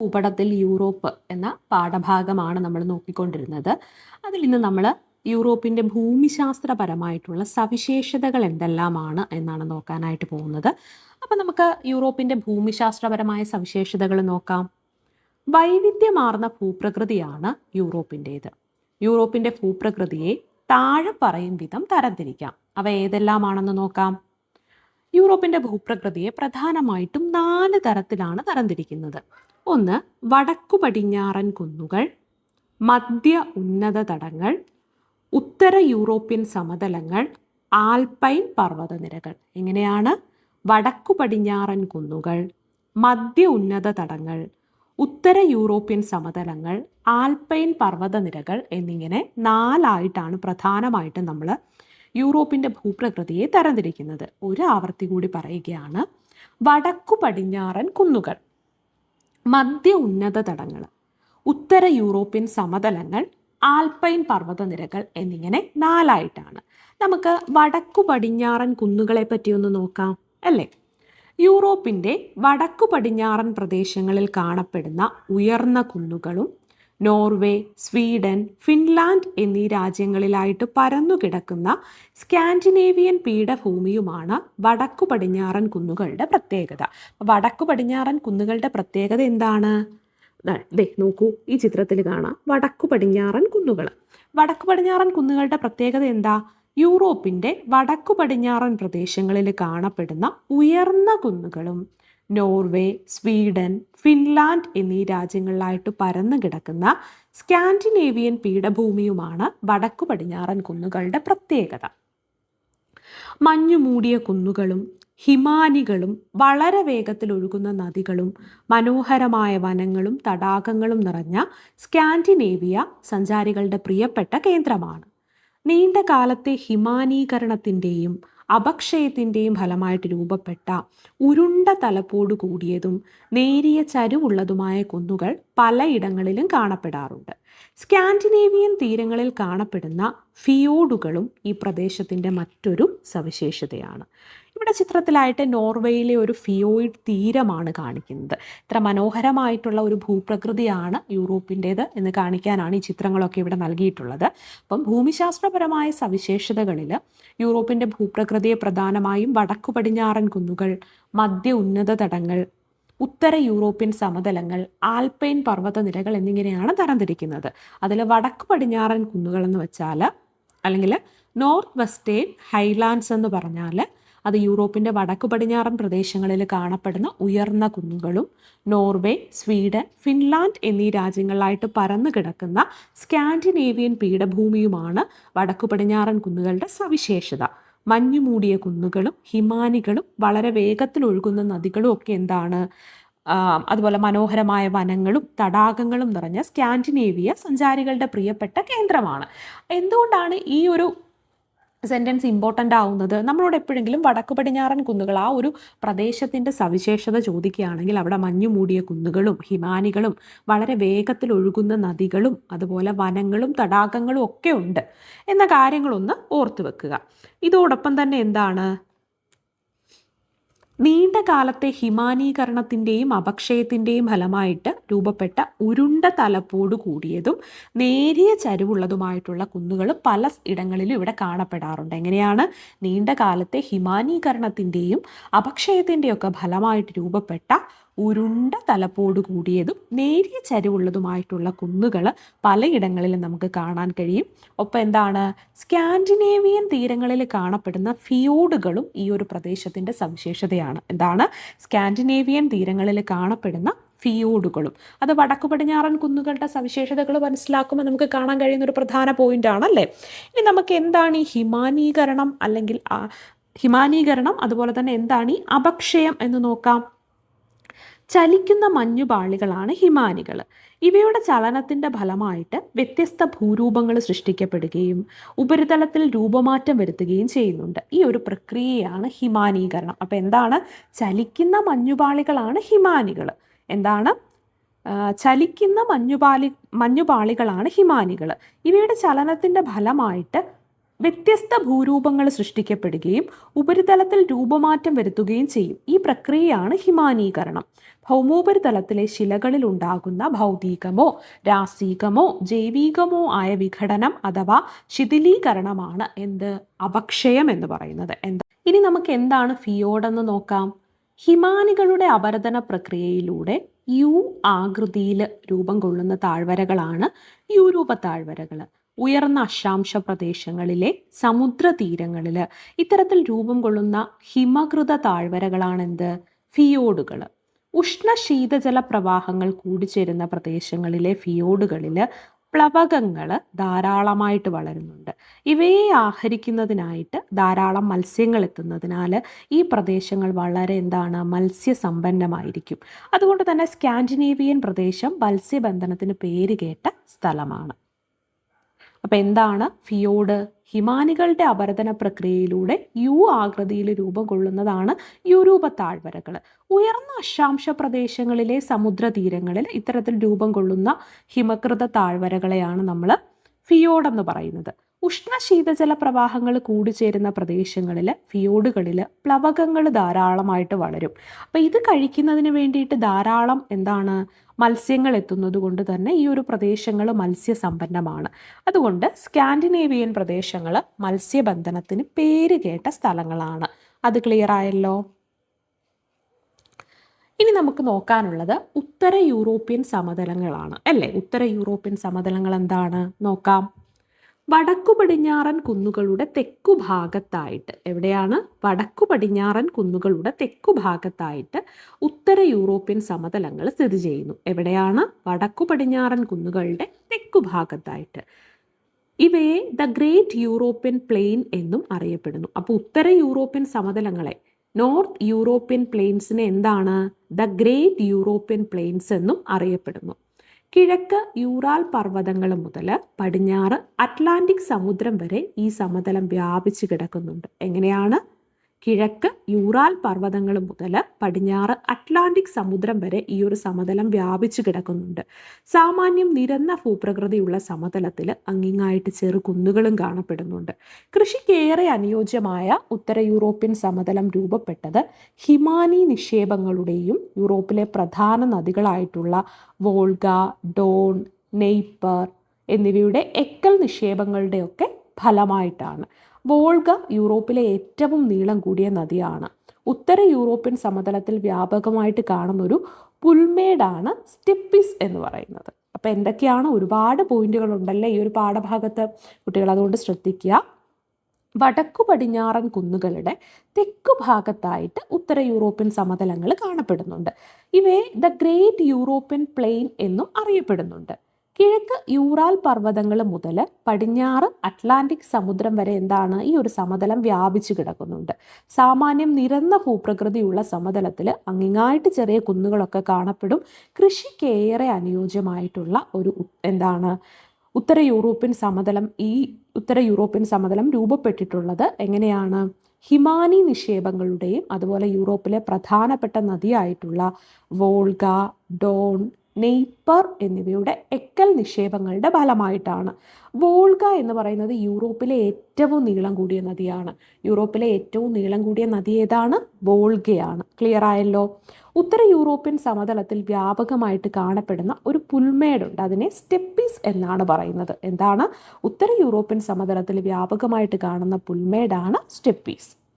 ഭൂപടത്തിൽ യൂറോപ്പ് എന്ന പാഠഭാഗമാണ് നമ്മൾ നോക്കിക്കൊണ്ടിരുന്നത്. അതിൽ ഇന്ന് നമ്മൾ യൂറോപ്പിന്റെ ഭൂമിശാസ്ത്രപരമായിട്ടുള്ള സവിശേഷതകൾ എന്തെല്ലാമാണ് എന്നാണ് നോക്കാനായിട്ട് പോകുന്നത്. അപ്പം നമുക്ക് യൂറോപ്പിന്റെ ഭൂമിശാസ്ത്രപരമായ സവിശേഷതകൾ നോക്കാം. വൈവിധ്യമാർന്ന ഭൂപ്രകൃതിയാണ് യൂറോപ്പിന്റേത് യൂറോപ്പിന്റെ ഭൂപ്രകൃതിയെ താഴെ പറയും വിധം തരംതിരിക്കാം. അവ ഏതെല്ലാമാണെന്ന് നോക്കാം. യൂറോപ്പിന്റെ ഭൂപ്രകൃതിയെ പ്രധാനമായിട്ടും നാല് തരത്തിലാണ് തരംതിരിക്കുന്നത്. ഒന്ന് വടക്കു പടിഞ്ഞാറൻ കുന്നുകൾ മധ്യ ഉന്നത തടങ്ങൾ ഉത്തര യൂറോപ്യൻ സമതലങ്ങൾ ആൽപൈൻ പർവതനിരകൾ. എങ്ങനെയാണ്? വടക്കു പടിഞ്ഞാറൻ കുന്നുകൾ മധ്യ ഉന്നത തടങ്ങൾ ഉത്തര യൂറോപ്യൻ സമതലങ്ങൾ ആൽപൈൻ പർവതനിരകൾ എന്നിങ്ങനെ നാലായിട്ടാണ് പ്രധാനമായിട്ടും നമ്മൾ യൂറോപ്പിന്റെ ഭൂപ്രകൃതിയെ തരംതിരിക്കുന്നത്. ഒരു ആവർത്തി കൂടി പറയുകയാണ്. വടക്കു പടിഞ്ഞാറൻ കുന്നുകൾ. മധ്യ ഉന്നത തടങ്ങൾ. ഉത്തര യൂറോപ്യൻ സമതലങ്ങൾ. ആൽപൈൻ പർവതനിരകൾ എന്നിങ്ങനെ നാലായിട്ടാണ്. നമുക്ക് വടക്കു പടിഞ്ഞാറൻ കുന്നുകളെ പറ്റി ഒന്ന് നോക്കാം അല്ലേ? യൂറോപ്പിന്റെ വടക്കു പടിഞ്ഞാറൻ പ്രദേശങ്ങളിൽ കാണപ്പെടുന്ന ഉയർന്ന കുന്നുകളും നോർവേ സ്വീഡൻ ഫിൻലാൻഡ് എന്നീ രാജ്യങ്ങളിലായിട്ട് പരന്നു കിടക്കുന്ന സ്കാൻഡിനേവിയൻ പീഠഭൂമിയുമാണ് വടക്കു പടിഞ്ഞാറൻ കുന്നുകളുടെ പ്രത്യേകത. വടക്കു പടിഞ്ഞാറൻ കുന്നുകളുടെ പ്രത്യേകത എന്താണ്? ദേ നോക്കൂ ഈ ചിത്രത്തിൽ കാണാം. വടക്കു പടിഞ്ഞാറൻ കുന്നുകൾ. വടക്കു പടിഞ്ഞാറൻ കുന്നുകളുടെ പ്രത്യേകത എന്താ? യൂറോപ്പിന്റെ വടക്കു പടിഞ്ഞാറൻ പ്രദേശങ്ങളിൽ കാണപ്പെടുന്ന ഉയർന്ന കുന്നുകളും നോർവേ സ്വീഡൻ ഫിൻലാൻഡ് എന്നീ രാജ്യങ്ങളിലായിട്ട് പരന്നു കിടക്കുന്ന സ്കാൻഡിനേവിയൻ പീഠഭൂമിയുമാണ് വടക്കു പടിഞ്ഞാറൻ കുന്നുകളുടെ പ്രത്യേകത. മഞ്ഞു മൂടിയ കുന്നുകളും ഹിമാനികളും വളരെ വേഗത്തിൽ ഒഴുകുന്ന നദികളും മനോഹരമായ വനങ്ങളും തടാകങ്ങളും നിറഞ്ഞ സ്കാൻഡിനേവിയ സഞ്ചാരികളുടെ പ്രിയപ്പെട്ട കേന്ദ്രമാണ്. നീണ്ട കാലത്തെ ഹിമാനീകരണത്തിന്റെയും അപക്ഷയത്തിന്റെയും ഫലമായിട്ട് രൂപപ്പെട്ട ഉരുണ്ട തലപ്പോട് കൂടിയതും നേരിയ ചരുവുള്ളതുമായ കുന്നുകൾ പലയിടങ്ങളിലും കാണപ്പെടാറുണ്ട്. സ്കാൻഡിനേവിയൻ തീരങ്ങളിൽ കാണപ്പെടുന്ന ഫിയോഡുകളും ഈ പ്രദേശത്തിന്റെ മറ്റൊരു സവിശേഷതയാണ്. ഇവിടെ ചിത്രത്തിലായിട്ട് നോർവേയിലെ ഒരു ഫിയോയിഡ് തീരമാണ് കാണിക്കുന്നത്. ഇത്ര മനോഹരമായിട്ടുള്ള ഒരു ഭൂപ്രകൃതിയാണ് യൂറോപ്പിന്റേത് എന്ന് കാണിക്കാനാണ് ഈ ചിത്രങ്ങളൊക്കെ ഇവിടെ നൽകിയിട്ടുള്ളത്. അപ്പം ഭൂമിശാസ്ത്രപരമായ സവിശേഷതകളിൽ യൂറോപ്പിന്റെ ഭൂപ്രകൃതിയെ പ്രധാനമായും വടക്കു പടിഞ്ഞാറൻ കുന്നുകൾ മധ്യ ഉന്നത തടങ്ങൾ ഉത്തര യൂറോപ്യൻ സമതലങ്ങൾ ആൽപൈൻ പർവതനിരകൾ എന്നിങ്ങനെയാണ് തരംതിരിക്കുന്നത്. അതിൽ വടക്കു പടിഞ്ഞാറൻ കുന്നുകൾ എന്ന് വെച്ചാൽ അല്ലെങ്കിൽ നോർത്ത് വെസ്റ്റേൺ ഹൈലാൻഡ്സ് എന്ന് പറഞ്ഞാൽ അത് യൂറോപ്പിന്റെ വടക്കു പടിഞ്ഞാറൻ പ്രദേശങ്ങളിൽ കാണപ്പെടുന്ന ഉയർന്ന കുന്നുകളും നോർവേ സ്വീഡൻ ഫിൻലാൻഡ് എന്നീ രാജ്യങ്ങളിലായിട്ട് പരന്നു കിടക്കുന്ന സ്കാൻഡിനേവിയൻ പീഠഭൂമിയുമാണ് വടക്കു പടിഞ്ഞാറൻ കുന്നുകളുടെ സവിശേഷത. മഞ്ഞു മൂടിയ കുന്നുകളും ഹിമാനികളും വളരെ വേഗത്തിൽ ഒഴുകുന്ന നദികളും ഒക്കെ എന്താണ്? അതുപോലെ മനോഹരമായ വനങ്ങളും തടാകങ്ങളും നിറഞ്ഞ സ്കാൻഡിനേവിയ സഞ്ചാരികളുടെ പ്രിയപ്പെട്ട കേന്ദ്രമാണ്. എന്തുകൊണ്ടാണ് ഈ ഒരു സെന്റൻസ് ഇമ്പോർട്ടന്റ് ആവുന്നത് നമ്മളോട് എപ്പോഴെങ്കിലും വടക്കു പടിഞ്ഞാറൻ കുന്നുകൾ ആ ഒരു പ്രദേശത്തിന്റെ സവിശേഷത ചോദിക്കുകയാണെങ്കിൽ അവിടെ മഞ്ഞു മൂടിയ കുന്നുകളും ഹിമാനികളും വളരെ വേഗത്തിൽ ഒഴുകുന്ന നദികളും അതുപോലെ വനങ്ങളും തടാകങ്ങളും ഒക്കെ ഉണ്ട് എന്ന കാര്യങ്ങളൊന്ന് ഓർത്തു വെക്കുക. ഇതോടൊപ്പം തന്നെ എന്താണ്? നീണ്ട കാലത്തെ ഹിമാനീകരണത്തിന്റെയും അപക്ഷയത്തിന്റെയും ഫലമായിട്ട് രൂപപ്പെട്ട ഉരുണ്ട തലപ്പോട് കൂടിയതും നേരിയ ചരിവുള്ളതുമായിട്ടുള്ള കുന്നുകൾ പല ഇടങ്ങളിലും ഇവിടെ കാണപ്പെടാറുണ്ട്. എങ്ങനെയാണ് നീണ്ട കാലത്തെ ഹിമാനീകരണത്തിന്റെയും അപക്ഷയത്തിന്റെയൊക്കെ ഫലമായിട്ട് രൂപപ്പെട്ട ഉരുണ്ട തലപ്പോട് കൂടിയതും നേരിയ ചരിവുള്ളതുമായിട്ടുള്ള കുന്നുകൾ പലയിടങ്ങളിലും നമുക്ക് കാണാൻ കഴിയും. ഒപ്പം എന്താണ്? സ്കാൻഡിനേവിയൻ തീരങ്ങളിൽ കാണപ്പെടുന്ന ഫിയോഡുകളും ഈ ഒരു പ്രദേശത്തിന്റെ സവിശേഷതയാണ്. എന്താണ്? സ്കാൻഡിനേവിയൻ തീരങ്ങളിൽ കാണപ്പെടുന്ന ഫിയോഡുകളും അത് വടക്കു പടിഞ്ഞാറൻ കുന്നുകളുടെ സവിശേഷതകൾ മനസ്സിലാക്കുമ്പോൾ നമുക്ക് കാണാൻ കഴിയുന്ന ഒരു പ്രധാന പോയിന്റ് അല്ലേ ഇനി നമുക്ക് എന്താണ് ഈ ഹിമാനീകരണം അല്ലെങ്കിൽ ഹിമാനീകരണം അതുപോലെ തന്നെ എന്താണ് ഈ അപക്ഷയം എന്ന് നോക്കാം. ചലിക്കുന്ന മഞ്ഞുപാളികളാണ് ഹിമാനികൾ. ഇവയുടെ ചലനത്തിന്റെ ഫലമായിട്ട് വ്യത്യസ്ത ഭൂരൂപങ്ങൾ സൃഷ്ടിക്കപ്പെടുകയും ഉപരിതലത്തിൽ രൂപമാറ്റം വരുത്തുകയും ചെയ്യുന്നുണ്ട്. ഈ ഒരു പ്രക്രിയയാണ് ഹിമാനീകരണം. അപ്പോൾ എന്താണ്? ചലിക്കുന്ന മഞ്ഞുപാളികളാണ് ഹിമാനികൾ. എന്താണ്? ചലിക്കുന്ന മഞ്ഞുപാളി മഞ്ഞുപാളികളാണ് ഹിമാനികൾ. ഇവയുടെ ചലനത്തിന്റെ ഫലമായിട്ട് വ്യത്യസ്ത ഭൂരൂപങ്ങൾ സൃഷ്ടിക്കപ്പെടുകയും ഉപരിതലത്തിൽ രൂപമാറ്റം വരുത്തുകയും ചെയ്യും. ഈ പ്രക്രിയയാണ് ഹിമാനീകരണം. ഭൗമോപരിതലത്തിലെ ശിലകളിൽ ഉണ്ടാകുന്ന ഭൗതികമോ രാസികമോ ജൈവികമോ ആയ വിഘടനം അഥവാ ശിഥിലീകരണമാണ് എന്ത്? അപക്ഷയം എന്ന് പറയുന്നത്. എന്താ? ഇനി നമുക്ക് എന്താണ് ഫിയോഡ് എന്ന് നോക്കാം. ഹിമാനികളുടെ അപരദന പ്രക്രിയയിലൂടെ യു ആകൃതിയിൽ രൂപം കൊള്ളുന്ന താഴ്വരകളാണ് യൂരൂപ താഴ്വരകൾ ഉയർന്ന അക്ഷാംശ പ്രദേശങ്ങളിലെ സമുദ്ര തീരങ്ങളിൽ ഇത്തരത്തിൽ രൂപം കൊള്ളുന്ന ഹിമകൃത താഴ്വരകളാണ് എന്ത് ഫിയോഡുകൾ ഉഷ്ണ ശീതജല പ്രവാഹങ്ങൾ കൂടിച്ചേരുന്ന പ്രദേശങ്ങളിലെ ഫിയോഡുകളിൽ പ്ലവകങ്ങൾ ധാരാളമായിട്ട് വളരുന്നുണ്ട്. ഇവയെ ആഹരിക്കുന്നതിനായിട്ട് ധാരാളം മത്സ്യങ്ങൾ എത്തുന്നതിനാൽ ഈ പ്രദേശങ്ങൾ വളരെ എന്താണ് മത്സ്യസമ്പന്നമായിരിക്കും. അതുകൊണ്ട് തന്നെ സ്കാൻഡിനേവിയൻ പ്രദേശം മത്സ്യബന്ധനത്തിന് പേര് കേട്ട സ്ഥലമാണ്. അപ്പോൾ എന്താണ് ഫിയോഡ് ഹിമാനികളുടെ അപരദന പ്രക്രിയയിലൂടെ യു ആകൃതിയിൽ രൂപം കൊള്ളുന്നതാണ് യൂരൂപ താഴ്വരകൾ ഉയർന്ന അക്ഷാംശ പ്രദേശങ്ങളിലെ സമുദ്രതീരങ്ങളിൽ ഇത്തരത്തിൽ രൂപം കൊള്ളുന്ന ഹിമകൃത താഴ്വരകളെയാണ് നമ്മൾ ഫിയോഡ് എന്ന് പറയുന്നത്. ഉഷ്ണശീതജല പ്രവാഹങ്ങൾ കൂടിച്ചേരുന്ന പ്രദേശങ്ങളിൽ ഫിയോഡുകളിൽ പ്ലവകങ്ങൾ ധാരാളമായിട്ട് വളരും. അപ്പോൾ ഇത് കഴിക്കുന്നതിന് വേണ്ടിയിട്ട് ധാരാളം എന്താണ് മത്സ്യങ്ങൾ എത്തുന്നത് കൊണ്ട് തന്നെ ഈ ഒരു പ്രദേശങ്ങൾ മത്സ്യസമ്പന്നമാണ്. അതുകൊണ്ട് സ്കാൻഡിനേവിയൻ പ്രദേശങ്ങൾ മത്സ്യബന്ധനത്തിന് പേര് കേട്ട സ്ഥലങ്ങളാണ്. അത് ക്ലിയർ ആയല്ലോ? ഇനി നമുക്ക് നോക്കാനുള്ളത് ഉത്തര യൂറോപ്യൻ സമതലങ്ങളാണ്. അല്ലേ? ഉത്തര യൂറോപ്യൻ സമതലങ്ങൾ എന്താണ്? നോക്കാം. വടക്കു പടിഞ്ഞാറൻ കുന്നുകളുടെ തെക്കു ഭാഗത്തായിട്ട് എവിടെയാണ്? വടക്കു പടിഞ്ഞാറൻ കുന്നുകളുടെ തെക്കു ഭാഗത്തായിട്ട് ഉത്തര യൂറോപ്യൻ സമതലങ്ങൾ സ്ഥിതി ചെയ്യുന്നു. എവിടെയാണ്? വടക്കു പടിഞ്ഞാറൻ കുന്നുകളുടെ തെക്കു ഭാഗത്തായിട്ട് ഇവയെ ദ ഗ്രേറ്റ് യൂറോപ്യൻ പ്ലെയിൻ എന്നും അറിയപ്പെടുന്നു. അപ്പോൾ ഉത്തര യൂറോപ്യൻ സമതലങ്ങളെ നോർത്ത് യൂറോപ്യൻ പ്ലെയിൻസിനെ എന്താണ്? ദ ഗ്രേറ്റ് യൂറോപ്യൻ പ്ലെയിൻസ് എന്നും അറിയപ്പെടുന്നു. കിഴക്ക് യൂറാൽ പർവതങ്ങൾ മുതൽ പടിഞ്ഞാറ് അറ്റ്ലാന്റിക് സമുദ്രം വരെ ഈ സമതലം വ്യാപിച്ചു കിടക്കുന്നുണ്ട്. എങ്ങനെയാണ്? കിഴക്ക് യൂറാൽ പർവതങ്ങൾ മുതൽ പടിഞ്ഞാറ് അറ്റ്ലാന്റിക് സമുദ്രം വരെ ഈ ഒരു സമതലം വ്യാപിച്ചു കിടക്കുന്നുണ്ട്. സാമാന്യം നിരന്ന ഭൂപ്രകൃതിയുള്ള സമതലത്തിൽ അങ്ങിങ്ങായിട്ട് ചെറു കുന്നുകളും കാണപ്പെടുന്നുണ്ട്. കൃഷിക്കേറെ അനുയോജ്യമായ ഉത്തര യൂറോപ്യൻ സമതലം രൂപപ്പെട്ടത് ഹിമാനി നിക്ഷേപങ്ങളുടെയും യൂറോപ്പിലെ പ്രധാന നദികളായിട്ടുള്ള വോൾഗ ഡോൺ നെയ്പ്പർ എന്നിവയുടെ എക്കൽ നിക്ഷേപങ്ങളുടെയൊക്കെ ഫലമായിട്ടാണ്. വോൾഗ യൂറോപ്പിലെ ഏറ്റവും നീളം കൂടിയ നദിയാണ്. ഉത്തര യൂറോപ്യൻ സമതലത്തിൽ വ്യാപകമായിട്ട് കാണുന്ന ഒരു പുൽമേടാണ് സ്റ്റെപ്പിസ് എന്ന് പറയുന്നത്. അപ്പോൾ എന്തൊക്കെയാണ്? ഒരുപാട് പോയിന്റുകൾ ഉണ്ടല്ലേ ഈ ഒരു പാഠഭാഗത്ത്? കുട്ടികൾ അതുകൊണ്ട് ശ്രദ്ധിക്കുക. വടക്കു പടിഞ്ഞാറൻ കുന്നുകളുടെ തെക്കു ഭാഗത്തായിട്ട് ഉത്തര യൂറോപ്യൻ സമതലങ്ങൾ കാണപ്പെടുന്നുണ്ട്. ഇവയെ ദ ഗ്രേറ്റ് യൂറോപ്യൻ പ്ലെയിൻ എന്നും അറിയപ്പെടുന്നുണ്ട്. കിഴക്ക് യൂറാൽ പർവതങ്ങൾ മുതൽ പടിഞ്ഞാറ് അറ്റ്ലാന്റിക് സമുദ്രം വരെ എന്താണ് ഈ ഒരു സമതലം വ്യാപിച്ചു കിടക്കുന്നുണ്ട്. സാമാന്യം നിരന്ന ഭൂപ്രകൃതിയുള്ള സമതലത്തിൽ അങ്ങിങ്ങായിട്ട് ചെറിയ കുന്നുകളൊക്കെ കാണപ്പെടും. കൃഷിക്കേറെ അനുയോജ്യമായിട്ടുള്ള ഒരു എന്താണ് ഉത്തര യൂറോപ്യൻ സമതലം ഈ ഉത്തര യൂറോപ്യൻ സമതലം രൂപപ്പെട്ടിട്ടുള്ളത് എങ്ങനെയാണ്? ഹിമാനി നിക്ഷേപങ്ങളുടെയും അതുപോലെ യൂറോപ്പിലെ പ്രധാനപ്പെട്ട നദിയായിട്ടുള്ള വോൾഗ ഡോൺ നെയ്പ്പർ എന്നിവയുടെ എക്കൽ നിക്ഷേപങ്ങളുടെ ഫലമായിട്ടാണ്. വോൾഗ എന്ന് പറയുന്നത് യൂറോപ്പിലെ ഏറ്റവും നീളം കൂടിയ നദിയാണ്. യൂറോപ്പിലെ ഏറ്റവും നീളം കൂടിയ നദി ഏതാണ്? വോൾഗയാണ്. ക്ലിയർ ആയല്ലോ? ഉത്തര യൂറോപ്യൻ സമതലത്തിൽ വ്യാപകമായിട്ട് കാണപ്പെടുന്ന ഒരു പുൽമേടുണ്ട്. അതിനെ സ്റ്റെപ്പീസ് എന്നാണ് പറയുന്നത്. എന്താണ്? ഉത്തര യൂറോപ്യൻ സമതലത്തിൽ വ്യാപകമായിട്ട് കാണുന്ന പുൽമേടാണ് സ്റ്റെപ്പീസ്.